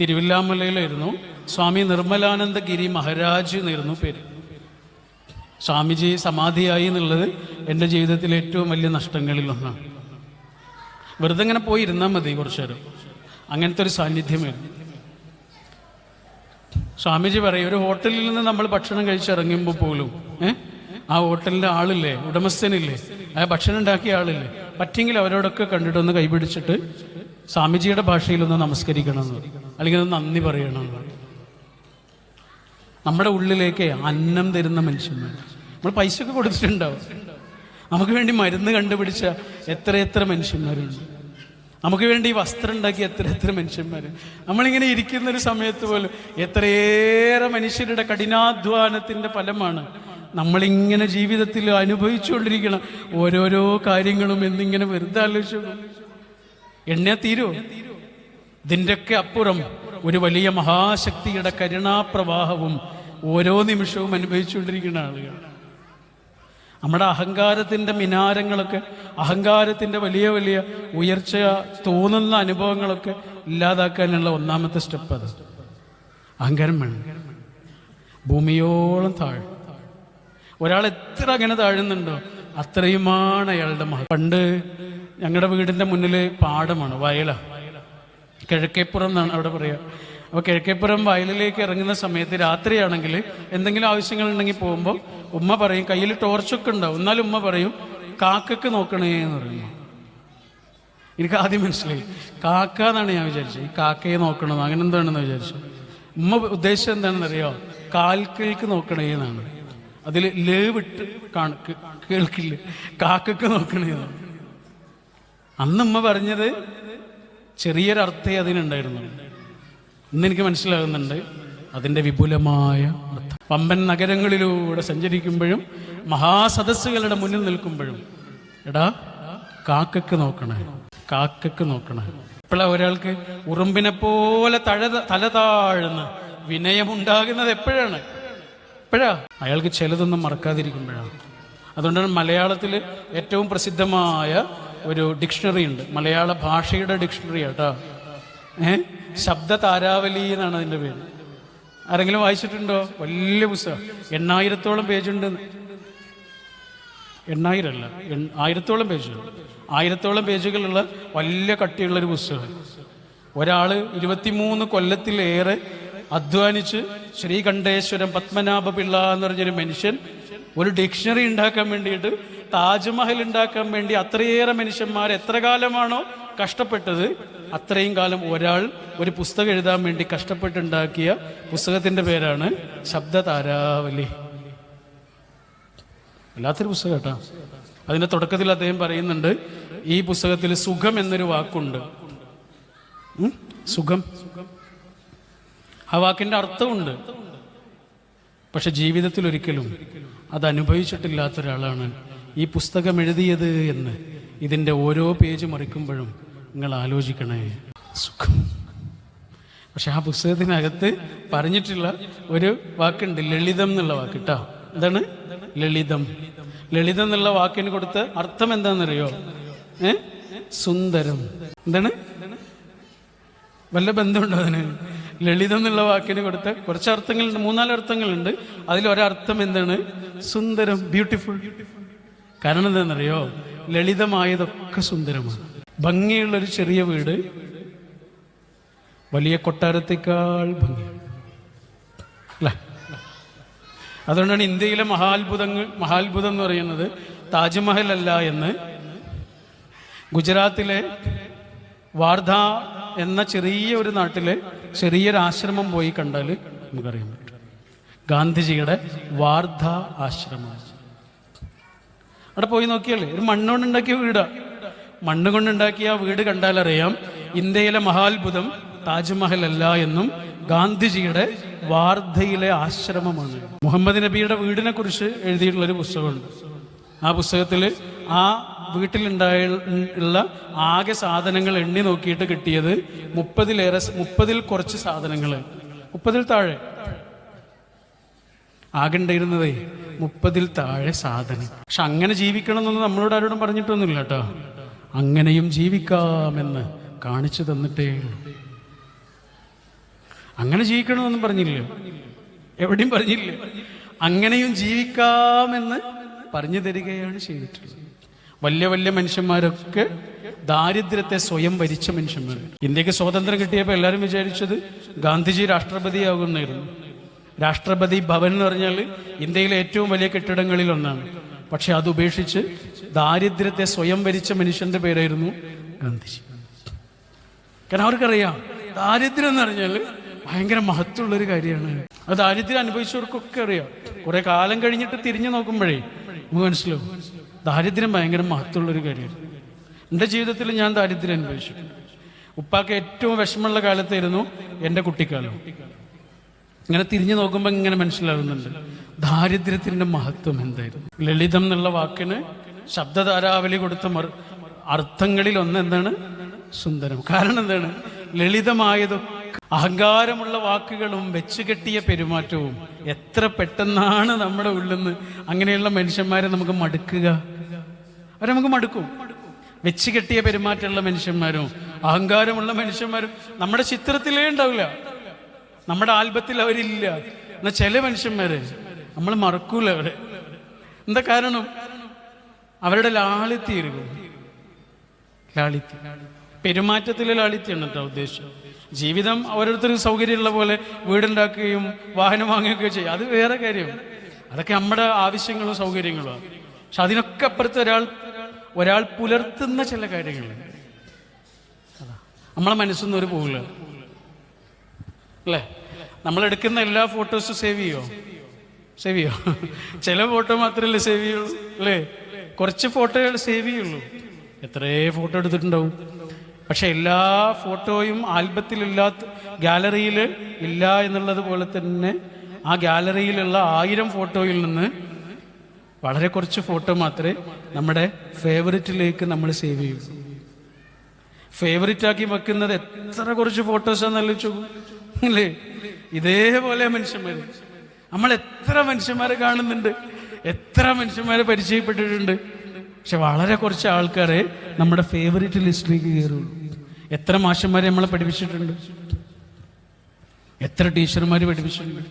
തിരുവില്ലാമലയിലായിരുന്നു. സ്വാമി നിർമ്മലാനന്ദഗിരി മഹാരാജ് എന്നായിരുന്നു പേര്. സ്വാമിജി സമാധിയായി എന്നുള്ളത് എന്റെ ജീവിതത്തിലെ ഏറ്റവും വലിയ നഷ്ടങ്ങളിൽ ഒന്നാണ്. വെറുതെ ഇങ്ങനെ പോയി ഇരുന്നാൽ മതി കുറച്ചു നേരം. അങ്ങനത്തെ ഒരു സാന്നിധ്യം സാന്നിധ്യമായിരുന്നു സ്വാമിജി പറയും ഒരു ഹോട്ടലിൽ നിന്ന് നമ്മൾ ഭക്ഷണം കഴിച്ചിറങ്ങുമ്പോൾ പോലും ഏഹ് ആ ഹോട്ടലിന്റെ ആളില്ലേ ഉടമസ്ഥനില്ലേ? ആ ഭക്ഷണം ഉണ്ടാക്കിയ ആളില്ലേ? പറ്റെങ്കിൽ അവരോടൊക്കെ കണ്ടിട്ട് ഒന്ന് കൈപിടിച്ചിട്ട് സ്വാമിജിയുടെ ഭാഷയിലൊന്ന് നമസ്കരിക്കണം എന്ന്. അല്ലെങ്കിൽ ഒന്ന് നന്ദി പറയണം എന്ന്. പറയും. നമ്മുടെ ഉള്ളിലേക്ക് അന്നം തരുന്ന മനുഷ്യന്മാർ നമ്മൾ പൈസ ഒക്കെ കൊടുത്തിട്ടുണ്ടാവും. നമുക്ക് വേണ്ടി മരുന്ന് കണ്ടുപിടിച്ച എത്ര എത്ര മനുഷ്യന്മാരുണ്ട്. നമുക്ക് വേണ്ടി വസ്ത്രം ഉണ്ടാക്കിയ എത്ര എത്ര മനുഷ്യന്മാർ നമ്മളിങ്ങനെ ഇരിക്കുന്ന ഒരു സമയത്ത് പോലും എത്രയേറെ മനുഷ്യരുടെ കഠിനാധ്വാനത്തിന്റെ ഫലമാണ് നമ്മളിങ്ങനെ ജീവിതത്തിൽ അനുഭവിച്ചുകൊണ്ടിരിക്കണം. ഓരോരോ കാര്യങ്ങളും എന്നിങ്ങനെ വെറുതെ ആലോചിച്ചു എണ്ണ തീരോ. ഇതിന്റെയൊക്കെ അപ്പുറം ഒരു വലിയ മഹാശക്തിയുടെ കരുണാപ്രവാഹവും ഓരോ നിമിഷവും അനുഭവിച്ചുകൊണ്ടിരിക്കുന്ന ആളുകൾ നമ്മുടെ അഹങ്കാരത്തിന്റെ മിനാരങ്ങളൊക്കെ അഹങ്കാരത്തിന്റെ വലിയ വലിയ ഉയർച്ച തോന്നുന്ന അനുഭവങ്ങളൊക്കെ ഇല്ലാതാക്കാനുള്ള ഒന്നാമത്തെ സ്റ്റെപ്പ് അത്. അഹങ്കാരം വേണം. ഭൂമിയോളം താഴ്. ഒരാൾ എത്ര അങ്ങനെ താഴുന്നുണ്ടോ അത്രയുമാണ് അയാളുടെ മഹത്വം. പണ്ട് ഞങ്ങളുടെ വീടിന്റെ മുന്നിൽ പാടമാണ് വയല. കിഴക്കേപ്പുറം എന്നാണ് അവിടെ പറയുക അപ്പോൾ കിഴക്കേപ്പുറം വയലിലേക്ക് ഇറങ്ങുന്ന സമയത്ത് രാത്രിയാണെങ്കിൽ എന്തെങ്കിലും ആവശ്യങ്ങൾ ഉണ്ടെങ്കിൽ പോകുമ്പോൾ ഉമ്മ പറയും കയ്യിൽ ടോർച്ചൊക്കെ ഉണ്ടാവും എന്നാലും ഉമ്മ പറയും കാക്കക്ക് നോക്കണേ എന്ന് പറയും എനിക്ക് ആദ്യം മനസ്സിലായി. കാക്ക എന്നാണ് ഞാൻ വിചാരിച്ചത്. ഈ കാക്കയെ നോക്കണമെന്ന് അങ്ങനെ എന്താണെന്ന് വിചാരിച്ചു. ഉമ്മ ഉദ്ദേശം എന്താണെന്ന് അറിയോ കാൽക്കൾക്ക് നോക്കണേ എന്നാണ്. അതിൽ ലേവ് ഇട്ട് കാണ കേൾക്കില്ല. കാക്കക്ക് നോക്കണേ എന്നാണ്. അന്ന് ഉമ്മ പറഞ്ഞത് ചെറിയൊരർത്ഥേ അതിനുണ്ടായിരുന്നു. ഇന്ന് എനിക്ക് മനസ്സിലാകുന്നുണ്ട്. അതിന്റെ വിപുലമായ അർത്ഥം പമ്പൻ നഗരങ്ങളിലൂടെ സഞ്ചരിക്കുമ്പോഴും മഹാസദസ്സുകളുടെ മുന്നിൽ നിൽക്കുമ്പോഴും എടാ കാക്കക്ക് നോക്കണേ കാക്കക്ക് നോക്കണേ. ഇപ്പോഴാ ഒരാൾക്ക് ഉറുമ്പിനെ പോലെ തഴ തല താഴ്ന്ന് വിനയമുണ്ടാകുന്നത് എപ്പോഴാണ്? എപ്പോഴാ? അയാൾക്ക് ചിലതൊന്നും മറക്കാതിരിക്കുമ്പോഴാണ് അതുകൊണ്ടാണ് മലയാളത്തിൽ ഏറ്റവും പ്രസിദ്ധമായ ഒരു ഡിക്ഷണറി ഉണ്ട്. മലയാള ഭാഷയുടെ ഡിക്ഷണറി കേട്ടോ ഏഹ് ശബ്ദ താരാവലി എന്നാണ് അതിന്റെ പേര്. ആരെങ്കിലും വായിച്ചിട്ടുണ്ടോ? വലിയ പുസ്തകം. എണ്ണായിരത്തോളം പേജുണ്ട് എണ്ണായിരം അല്ല ആയിരത്തോളം പേജുകൾ ആയിരത്തോളം പേജുകളുള്ള വലിയ കട്ടിയുള്ള ഒരു പുസ്തകം. ഒരാൾ ഇരുപത്തിമൂന്ന് കൊല്ലത്തിലേറെ അധ്വാനിച്ച് ശ്രീകണ്ഠേശ്വരം പത്മനാഭ പിള്ള എന്ന് പറഞ്ഞൊരു മനുഷ്യൻ ഒരു ഡിക്ഷണറി ഉണ്ടാക്കാൻ വേണ്ടിയിട്ട് താജ്മഹൽ ഉണ്ടാക്കാൻ വേണ്ടി അത്രയേറെ മനുഷ്യന്മാർ എത്ര കാലമാണോ കഷ്ടപ്പെട്ടത് അത്രയും കാലം ഒരാൾ ഒരു പുസ്തകം എഴുതാൻ വേണ്ടി കഷ്ടപ്പെട്ടുണ്ടാക്കിയ പുസ്തകത്തിന്റെ പേരാണ് ശബ്ദ താരാവലി വല്ലാത്തൊരു പുസ്തകം കേട്ടോ. അതിന്റെ തുടക്കത്തിൽ അദ്ദേഹം പറയുന്നുണ്ട് ഈ പുസ്തകത്തിൽ സുഖം എന്നൊരു വാക്കുണ്ട്. സുഖം. ആ വാക്കിന്റെ അർത്ഥമുണ്ട്. പക്ഷെ ജീവിതത്തിൽ ഒരിക്കലും അത് അനുഭവിച്ചിട്ടില്ലാത്ത ഒരാളാണ്. ഈ പുസ്തകം എഴുതിയത് എന്ന്. ഇതിന്റെ ഓരോ പേജ് മറിക്കുമ്പോഴും നിങ്ങൾ ആലോചിക്കണേ. സുഖം. പക്ഷെ ആ പുസ്തകത്തിനകത്ത് പറഞ്ഞിട്ടുള്ള ഒരു വാക്കുണ്ട് ലളിതം എന്നുള്ള വാക്ക് കേട്ടോ. എന്താണ്? ലളിതം. ലളിതം എന്നുള്ള വാക്കിന് കൊടുത്ത അർത്ഥം എന്താണെന്നറിയോ? ഏ? സുന്ദരം. എന്താണ്? വല്ല ബന്ധമുണ്ടോ അതിന്? ലളിതം എന്നുള്ള വാക്കിന് കൊടുത്ത കുറച്ച് അർത്ഥങ്ങളുണ്ട് മൂന്നാൽ അർത്ഥങ്ങളുണ്ട്. അതിൽ ഒരർത്ഥം എന്താണ്? സുന്ദരം. ബ്യൂട്ടിഫുൾ. കാരണം എന്താണെന്നറിയോ? ലളിതമായതൊക്കെ സുന്ദരമാണ്. ഭംഗിയുള്ള ഒരു ചെറിയ വീട് വലിയ കൊട്ടാരത്തേക്കാൾ ഭംഗി അതുകൊണ്ടാണ് ഇന്ത്യയിലെ മഹാത്ഭുതങ്ങൾ മഹാത്ഭുതം എന്ന് പറയുന്നത് താജ്മഹൽ അല്ല എന്ന്. ഗുജറാത്തിലെ വാർധ എന്ന ചെറിയ ഒരു നാട്ടിലെ ചെറിയൊരു ആശ്രമം പോയി കണ്ടാൽ നമുക്കറിയാൻ പറ്റും. ഗാന്ധിജിയുടെ വാർധ ആശ്രമം. അവിടെ പോയി നോക്കിയല്ലേ ഒരു മണ്ണുകൊണ്ടുണ്ടാക്കിയ വീടാ. മണ്ണ് കൊണ്ടുണ്ടാക്കിയ ആ വീട് കണ്ടാലറിയാം ഇന്ത്യയിലെ മഹാത്ഭുതം താജ്മഹൽ അല്ല എന്നും ഗാന്ധിജിയുടെ വാർദ്ധയിലെ ആശ്രമമാണ്. മുഹമ്മദ് നബിയുടെ വീടിനെ കുറിച്ച് എഴുതിയിട്ടുള്ള ഒരു പുസ്തകമുണ്ട്. ആ പുസ്തകത്തിൽ ആ വീട്ടിലുണ്ടായ ഉള്ള ആകെ സാധനങ്ങൾ എണ്ണി നോക്കിയിട്ട് കിട്ടിയത് മുപ്പതിലേറെ മുപ്പതിൽ കുറച്ച് സാധനങ്ങൾ. മുപ്പതിൽ താഴെ. ആകെ ഉണ്ടായിരുന്നതേ മുപ്പതിൽ താഴെ സാധനം. പക്ഷെ അങ്ങനെ ജീവിക്കണം എന്നൊന്നും നമ്മളോട് ആരോടും പറഞ്ഞിട്ടൊന്നുമില്ല കേട്ടോ. അങ്ങനെയും ജീവിക്കാമെന്ന് കാണിച്ചു തന്നിട്ടേ അങ്ങനെ ജീവിക്കണമെന്നൊന്നും പറഞ്ഞില്ല. എവിടെയും പറഞ്ഞില്ല. അങ്ങനെയും ജീവിക്കാമെന്ന് പറഞ്ഞു തരികയാണ് ചെയ്തിട്ടുള്ളത്. വലിയ വലിയ മനുഷ്യന്മാരൊക്കെ ദാരിദ്ര്യത്തെ സ്വയം ഭരിച്ച മനുഷ്യന്മാർ ഇന്ത്യയ്ക്ക് സ്വാതന്ത്ര്യം കിട്ടിയപ്പോൾ എല്ലാവരും വിചാരിച്ചത് ഗാന്ധിജി രാഷ്ട്രപതിയാകുന്നായിരുന്നു രാഷ്ട്രപതി ഭവൻ എന്ന് പറഞ്ഞാൽ ഇന്ത്യയിലെ ഏറ്റവും വലിയ കെട്ടിടങ്ങളിൽ ഒന്നാണ്. പക്ഷെ അത് ഉപേക്ഷിച്ച് ദാരിദ്ര്യത്തെ സ്വയം ഭരിച്ച മനുഷ്യന്റെ പേരായിരുന്നു ഗാന്ധിജി. കാരണം അവർക്കറിയാം ദാരിദ്ര്യം എന്ന് പറഞ്ഞാൽ ഭയങ്കര മഹത്വമുള്ളൊരു കാര്യമാണ്. അത് ദാരിദ്ര്യം അനുഭവിച്ചവർക്കൊക്കെ അറിയാം. കുറെ കാലം കഴിഞ്ഞിട്ട് തിരിഞ്ഞു നോക്കുമ്പോഴേ നമുക്ക് മനസ്സിലാവും. ദാരിദ്ര്യം ഭയങ്കര മഹത്വമുള്ളൊരു കാര്യമാണ്. എന്റെ ജീവിതത്തിൽ ഞാൻ ദാരിദ്ര്യം അനുഭവിച്ചു. ഉപ്പാക്ക് ഏറ്റവും വിഷമമുള്ള കാലത്തായിരുന്നു എന്റെ കുട്ടിക്കാലം. ഇങ്ങനെ തിരിഞ്ഞു നോക്കുമ്പോൾ ഇങ്ങനെ മനസ്സിലാകുന്നുണ്ട്. ദാരിദ്ര്യത്തിന്റെ മഹത്വം എന്തായിരുന്നു? ലളിതം എന്നുള്ള വാക്കിന് ശബ്ദധാരാവലി കൊടുത്ത അർത്ഥങ്ങളിൽ ഒന്ന് എന്താണ്? സുന്ദരം. കാരണം എന്താണ്? ലളിതമായതും അഹങ്കാരമുള്ള വാക്കുകളും വെച്ചുകെട്ടിയ പെരുമാറ്റവും എത്ര പെട്ടെന്നാണ് നമ്മുടെ ഉള്ളിൽ നിന്ന് അങ്ങനെയുള്ള മനുഷ്യന്മാരെ നമുക്ക് മടുക്കുക? അവരെ നമുക്ക് മടുക്കും. വെച്ച് കെട്ടിയ പെരുമാറ്റമുള്ള മനുഷ്യന്മാരും അഹങ്കാരമുള്ള മനുഷ്യന്മാരും നമ്മുടെ ചിത്രത്തിലേ ഉണ്ടാവില്ല. നമ്മുടെ ആൽബത്തിൽ അവരില്ല. എന്നാൽ ചില മനുഷ്യന്മാര് നമ്മൾ മറക്കൂല അവരെ. എന്താ കാരണം? അവരുടെ ലാളിത്യമായിരിക്കും ലാളിത്യം. പെരുമാറ്റത്തിലെ ലാളിത്യമാണ് കേട്ടോ ഉദ്ദേശം. ജീവിതം ഓരോരുത്തർക്കും സൗകര്യമുള്ള പോലെ വീടുണ്ടാക്കുകയും വാഹനം വാങ്ങുകയൊക്കെ ചെയ്യും. അത് വേറെ കാര്യം. അതൊക്കെ നമ്മുടെ ആവശ്യങ്ങളും സൗകര്യങ്ങളും പക്ഷെ അതിനൊക്കെ അപ്പുറത്ത് ഒരാൾ ഒരാൾ പുലർത്തുന്ന ചില കാര്യങ്ങൾ നമ്മളെ മനസ്സൊന്നും ഒരു പോകില്ല അല്ലേ? നമ്മൾ എടുക്കുന്ന എല്ലാ ഫോട്ടോസും സേവ് ചെയ്യോ? സേവ് ചെയ്യോ? ചില ഫോട്ടോ മാത്രമല്ലേ സേവ് ചെയ്യുള്ളൂ അല്ലേ? കുറച്ച് ഫോട്ടോകൾ സേവ് ചെയ്യുള്ളൂ. എത്രയേ ഫോട്ടോ എടുത്തിട്ടുണ്ടാവും? പക്ഷെ എല്ലാ ഫോട്ടോയും ആൽബത്തിലില്ലാത്ത ഗാലറിയിൽ ഇല്ല എന്നുള്ളത് പോലെ തന്നെ ആ ഗാലറിയിലുള്ള ആയിരം ഫോട്ടോയിൽ നിന്ന് വളരെ കുറച്ച് ഫോട്ടോ മാത്രമേ നമ്മുടെ ഫേവററ്റിലേക്ക് നമ്മൾ സേവ് ചെയ്യൂ. ഫേവററ്റ് ആക്കി വെക്കുന്നത് എത്ര കുറച്ച് ഫോട്ടോസാന്ന് ആലോചിച്ചു അല്ലേ? ഇതേപോലെ മനുഷ്യന്മാർ നമ്മൾ എത്ര മനുഷ്യന്മാരെ കാണുന്നുണ്ട്? എത്ര മനുഷ്യന്മാരെ പരിചയപ്പെട്ടിട്ടുണ്ട്? പക്ഷെ വളരെ കുറച്ച് ആൾക്കാരെ നമ്മുടെ ഫേവറേറ്റ് ലിസ്റ്റിലേക്ക് കയറുള്ളൂ. എത്ര മാഷന്മാരെ നമ്മളെ പഠിപ്പിച്ചിട്ടുണ്ട്? എത്ര ടീച്ചർമാർ പഠിപ്പിച്ചിട്ടുണ്ട്?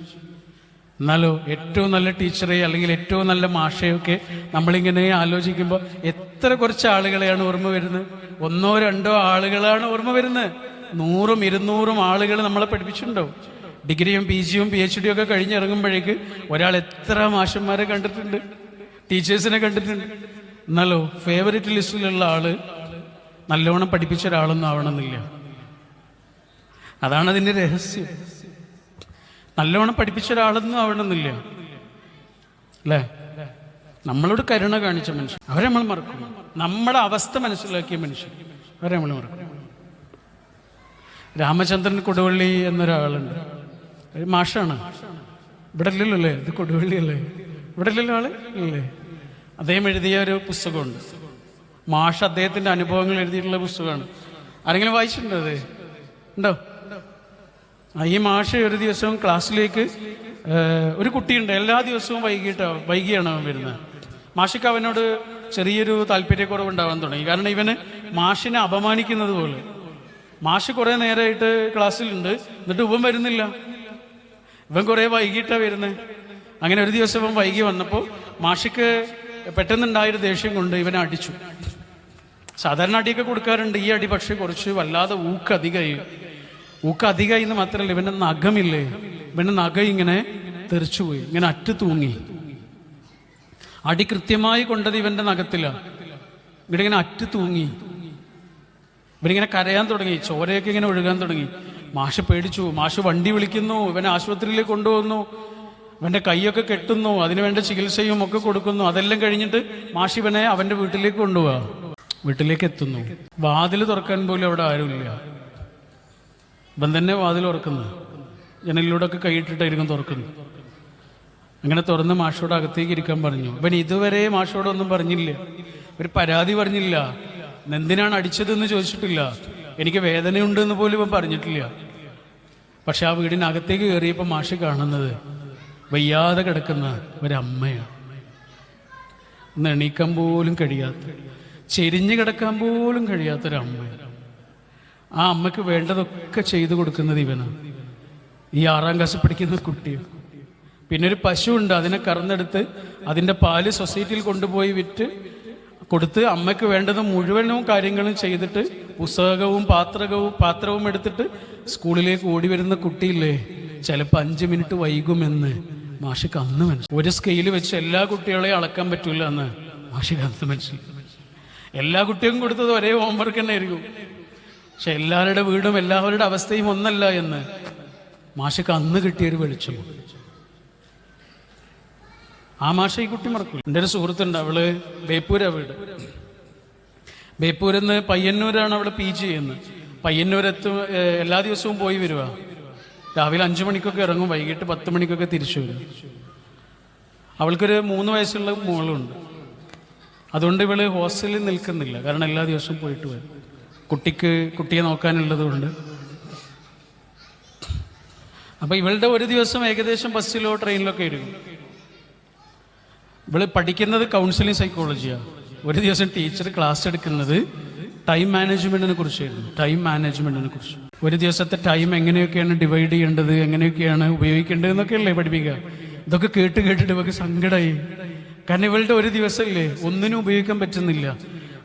എന്നാലോ ഏറ്റവും നല്ല ടീച്ചറെ അല്ലെങ്കിൽ ഏറ്റവും നല്ല മാഷയൊക്കെ നമ്മളിങ്ങനെ ആലോചിക്കുമ്പോൾ എത്ര കുറച്ച് ആളുകളെയാണ് ഓർമ്മ വരുന്നത്? ഒന്നോ രണ്ടോ ആളുകളാണ് ഓർമ്മ വരുന്നത്. നൂറും ഇരുന്നൂറും ആളുകൾ നമ്മളെ പഠിപ്പിച്ചിട്ടുണ്ടാവും. ഡിഗ്രിയും പി ജിയും പി എച്ച് ഡിയും ഒക്കെ കഴിഞ്ഞിറങ്ങുമ്പോഴേക്ക് ഒരാൾ എത്ര മാഷന്മാരെ കണ്ടിട്ടുണ്ട് ടീച്ചേഴ്സിനെ കണ്ടിട്ടുണ്ട്. എന്നാലോ ഫേവററ്റ് ലിസ്റ്റിലുള്ള ആൾ നല്ലോണം പഠിപ്പിച്ച ഒരാളൊന്നും ആവണമെന്നില്ല. അതാണ് അതിന്റെ രഹസ്യം. നല്ലോണം പഠിപ്പിച്ച ഒരാളൊന്നും ആവണമെന്നില്ല. അല്ലേ? നമ്മളോട് കരുണ കാണിച്ച മനുഷ്യൻ. അവരെ നമ്മൾ മറക്കും. നമ്മുടെ അവസ്ഥ മനസ്സിലാക്കിയ മനുഷ്യൻ. അവരെ നമ്മൾ മറക്കും. രാമചന്ദ്രൻ കൊടുവള്ളി എന്നൊരാളുണ്ട്. മാഷാണ്. ഇവിടെ ഇല്ലല്ലോ ഇത് കൊടുവള്ളിയല്ലേ? ഇവിടെ ഇല്ലല്ലോ ആൾ? ഇല്ലേ? അദ്ദേഹം എഴുതിയ ഒരു പുസ്തകമുണ്ട്. മാഷ് അദ്ദേഹത്തിന്റെ അനുഭവങ്ങൾ എഴുതിയിട്ടുള്ള പുസ്തകമാണ്. ആരെങ്കിലും വായിച്ചിട്ടുണ്ടോ അതെ? ഉണ്ടോ? ഈ മാഷ് ഒരു ദിവസവും ക്ലാസ്സിലേക്ക് ഒരു കുട്ടിയുണ്ട്. എല്ലാ ദിവസവും വൈകിട്ടോ വൈകിയാണ് അവൻ വരുന്നത്. മാഷിക്ക് അവനോട് ചെറിയൊരു താല്പര്യക്കുറവ് ഉണ്ടാവാൻ തുടങ്ങി. കാരണം ഇവന് മാഷിനെ അപമാനിക്കുന്നത് പോലെ. മാഷ് കുറെ നേരമായിട്ട് ക്ലാസ്സിലുണ്ട്. എന്നിട്ട് ഉപം വരുന്നില്ല. ഇവൻ കുറെ വൈകിട്ടാണ് വരുന്നത് അങ്ങനെ ഒരു ദിവസം ഇവൻ വൈകി വന്നപ്പോൾ മാഷിക്ക് പെട്ടെന്നുണ്ടായൊരു ദേഷ്യം കൊണ്ട് ഇവനെ അടിച്ചു. സാധാരണ അടിയൊക്കെ കൊടുക്കാറുണ്ട്. ഈ അടി പക്ഷെ കുറച്ച് വല്ലാതെ ഊക്ക് അധികമായി ഊക്ക് അധികമായി എന്ന് മാത്രമല്ല ഇവന്റെ നഖമില്ലേ? ഇവന്റെ നഖം ഇങ്ങനെ തെറിച്ചുപോയി ഇങ്ങനെ അറ്റു തൂങ്ങി. അടി കൃത്യമായി കൊണ്ടത് ഇവന്റെ നഖത്തിലാണ് ഇവിടെ ഇങ്ങനെ അറ്റു തൂങ്ങി. ഇവനിങ്ങനെ കരയാൻ തുടങ്ങി. ചോരയൊക്കെ ഇങ്ങനെ ഒഴുകാൻ തുടങ്ങി. മാഷ് പേടിച്ചു. മാഷ് വണ്ടി വിളിക്കുന്നു. ഇവനെ ആശുപത്രിയിലേക്ക് കൊണ്ടുവന്നു. ഇവന്റെ കൈയൊക്കെ കെട്ടുന്നു. അതിനുവേണ്ട ചികിത്സയും ഒക്കെ കൊടുക്കുന്നു. അതെല്ലാം കഴിഞ്ഞിട്ട് മാഷ് ഇവനെ അവന്റെ വീട്ടിലേക്ക് കൊണ്ടുപോവാ. വീട്ടിലേക്ക് എത്തുന്നു. വാതിൽ തുറക്കാൻ പോലും അവിടെ ആരുമില്ല. ഇവൻ തന്നെ വാതിൽ തുറക്കുന്നു. ജനലിലൂടെ ഒക്കെ കൈയിട്ടിട്ടായിരിക്കും തുറക്കുന്നു അങ്ങനെ തുറന്ന് മാഷോട് അകത്തേക്ക് ഇരിക്കാൻ പറഞ്ഞു. ഇവൻ ഇതുവരെ മാഷോടൊന്നും പറഞ്ഞില്ല. ഒരു പരാതി പറഞ്ഞില്ല. എന്തിനാണ് അടിച്ചതെന്ന് ചോദിച്ചിട്ടില്ല. എനിക്ക് വേദനയുണ്ട് എന്ന് പോലും ഇപ്പം പറഞ്ഞിട്ടില്ല. പക്ഷെ ആ വീടിനകത്തേക്ക് കയറിയപ്പോൾ മാഷി കാണുന്നത് വയ്യാതെ കിടക്കുന്ന ഒരമ്മയാണ്. ഒന്ന് എണീക്കാൻ പോലും കഴിയാത്ത ചെരിഞ്ഞു കിടക്കാൻ പോലും കഴിയാത്തൊരമ്മയാണ് ആ അമ്മയ്ക്ക് വേണ്ടതൊക്കെ ചെയ്തു കൊടുക്കുന്നത് ഇവനാണ് ഈ ആറാം ക്ലാസ് പഠിക്കുന്ന കുട്ടിയും പിന്നെ ഒരു പശു ഉണ്ട് അതിനെ കറന്നെടുത്ത് അതിന്റെ പാൽ സൊസൈറ്റിയിൽ കൊണ്ടുപോയി വിറ്റ് കൊടുത്ത് അമ്മയ്ക്ക് വേണ്ടത് മുഴുവനും കാര്യങ്ങളും ചെയ്തിട്ട് പുസ്തകവും പാത്രകവും പാത്രവും എടുത്തിട്ട് സ്കൂളിലേക്ക് ഓടി വരുന്ന കുട്ടിയില്ലേ? ചിലപ്പോൾ അഞ്ച് മിനിറ്റ് വൈകുമെന്ന്. മാഷിക്ക് അന്ന് മനസ്സിലായി ഒരു സ്കെയിൽ വെച്ച് എല്ലാ കുട്ടികളെയും അളക്കാൻ പറ്റൂല എന്ന് മാഷിക്ക് അന്ന് മനസ്സിലായി എല്ലാ കുട്ടികൾക്കും കൊടുത്തത് ഒരേ ഹോംവർക്ക് തന്നെ ആയിരിക്കും. പക്ഷെ എല്ലാവരുടെ വീടും എല്ലാവരുടെ അവസ്ഥയും ഒന്നല്ല എന്ന്. മാഷിക്ക് അന്ന് കിട്ടിയൊരു വെളിച്ചം. ആ മാഷ ഈ കുട്ടി മറക്കൂ എന്റെ ഒരു സുഹൃത്തുണ്ട് അവൾ ബേപ്പൂരാ വീട്. ബേപ്പൂരിൽ നിന്ന് പയ്യന്നൂരാണ് അവൾ പി ജി ചെയ്യുന്നത് പയ്യന്നൂരത്ത് എല്ലാ ദിവസവും പോയി വരിക രാവിലെ അഞ്ചു മണിക്കൊക്കെ ഇറങ്ങും വൈകിട്ട് പത്ത് മണിക്കൊക്കെ തിരിച്ചു വരും. അവൾക്കൊരു മൂന്ന് വയസ്സുള്ള മോളുണ്ട്. അതുകൊണ്ട് ഇവൾ ഹോസ്റ്റലിൽ നിൽക്കുന്നില്ല. കാരണം എല്ലാ ദിവസവും പോയിട്ട് വരും. കുട്ടിക്ക് കുട്ടിയെ നോക്കാനുള്ളത് കൊണ്ട് അപ്പൊ ഇവളുടെ ഒരു ദിവസം ഏകദേശം ബസ്സിലോ ട്രെയിനിലൊക്കെ ഇരിക്കും ഇവൾ പഠിക്കുന്നത് കൗൺസിലിംഗ് സൈക്കോളജിയാണ് ഒരു ദിവസം ടീച്ചർ ക്ലാസ് എടുക്കുന്നത് ടൈം മാനേജ്മെന്റിനെ കുറിച്ചായിരുന്നു. ടൈം മാനേജ്മെന്റിനെ കുറിച്ച്. ഒരു ദിവസത്തെ ടൈം എങ്ങനെയൊക്കെയാണ് ഡിവൈഡ് ചെയ്യേണ്ടത് എങ്ങനെയൊക്കെയാണ് ഉപയോഗിക്കേണ്ടത് എന്നൊക്കെയല്ലേ പഠിപ്പിക്കുക. ഇതൊക്കെ കേട്ട് കേട്ടിട്ട് ഇവക്ക് സങ്കടമായി കാരണം ഇവളുടെ ഒരു ദിവസമല്ലേ ഒന്നിനും ഉപയോഗിക്കാൻ പറ്റുന്നില്ല.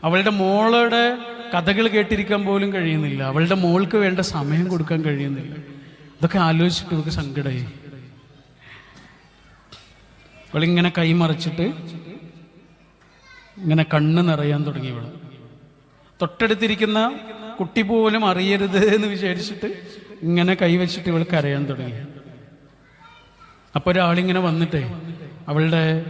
അവളുടെ മോളുടെ കഥകൾ കേട്ടിരിക്കാൻ പോലും കഴിയുന്നില്ല. അവളുടെ മോൾക്ക് വേണ്ട സമയം കൊടുക്കാൻ കഴിയുന്നില്ല. ഇതൊക്കെ ആലോചിച്ചിട്ട് ഇവക്ക് സങ്കടമായി അവളിങ്ങനെ കൈമറിച്ചിട്ട് ഇങ്ങനെ കണ്ണ് നിറയാൻ തുടങ്ങി ഇവൾ. തൊട്ടടുത്തിരിക്കുന്ന കുട്ടി പോലും അറിയരുത് എന്ന് വിചാരിച്ചിട്ട് ഇങ്ങനെ കൈവച്ചിട്ട് ഇവൾ കരയാൻ തുടങ്ങി. അപ്പൊ ഒരാളിങ്ങനെ വന്നിട്ടേ അവളുടെ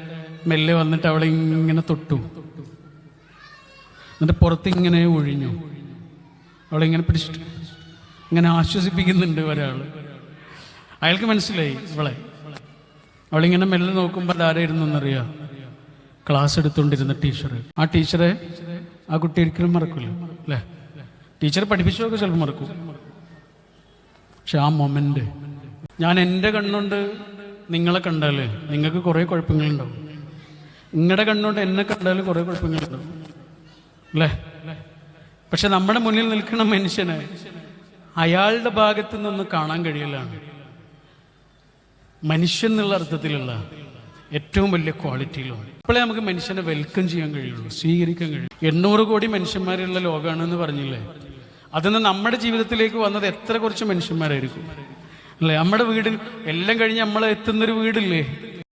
മെല്ലെ വന്നിട്ട് അവളെ ഇങ്ങനെ തൊട്ടു. എന്നിട്ട് പുറത്ത് ഇങ്ങനെ ഒഴിഞ്ഞു. അവളിങ്ങനെ പിടിച്ചിട്ട് ഇങ്ങനെ ആശ്വസിപ്പിക്കുന്നുണ്ട് ഒരാൾ. അയാൾക്ക് മനസ്സിലായി ഇവളെ. അവളിങ്ങനെ മെല്ലെ നോക്കുമ്പോൾ ആരായിരുന്നു എന്നറിയാം ക്ലാസ് എടുത്തുകൊണ്ടിരുന്ന ടീച്ചർ ആ ടീച്ചറെ ആ കുട്ടി ഒരിക്കലും മറക്കില്ല അല്ലേ? ടീച്ചർ പഠിപ്പിച്ചതൊക്കെ ചിലപ്പോൾ മറക്കും. പക്ഷെ ആ മൊമെന്റ് ഞാൻ എന്റെ കണ്ണുകൊണ്ട് നിങ്ങളെ കണ്ടാൽ നിങ്ങൾക്ക് കുറേ കുഴപ്പങ്ങളുണ്ടാവും. നിങ്ങളുടെ കണ്ണുകൊണ്ട് എന്നെ കണ്ടാൽ കുറേ കുഴപ്പങ്ങളുണ്ടാവും അല്ലേ? പക്ഷെ നമ്മുടെ മുന്നിൽ നിൽക്കുന്ന മനുഷ്യനെ അയാളുടെ ഭാഗത്തു നിന്ന് കാണാൻ കഴിയലാണ്. മനുഷ്യൻ എന്നുള്ള അർത്ഥത്തിലുള്ള ഏറ്റവും വലിയ ക്വാളിറ്റിയിലാണ് ഇപ്പോഴേ നമുക്ക് മനുഷ്യനെ വെൽക്കം ചെയ്യാൻ കഴിയുള്ളൂ സ്വീകരിക്കാൻ കഴിയും എണ്ണൂറ് കോടി മനുഷ്യന്മാരുള്ള ലോകമാണെന്ന് പറഞ്ഞില്ലേ? അതിന്ന് നമ്മുടെ ജീവിതത്തിലേക്ക് വന്നത് എത്ര കുറച്ച് മനുഷ്യന്മാരായിരിക്കും? അല്ലേ? നമ്മുടെ വീടിൽ എല്ലാം കഴിഞ്ഞ് നമ്മൾ എത്തുന്നൊരു വീടില്ലേ?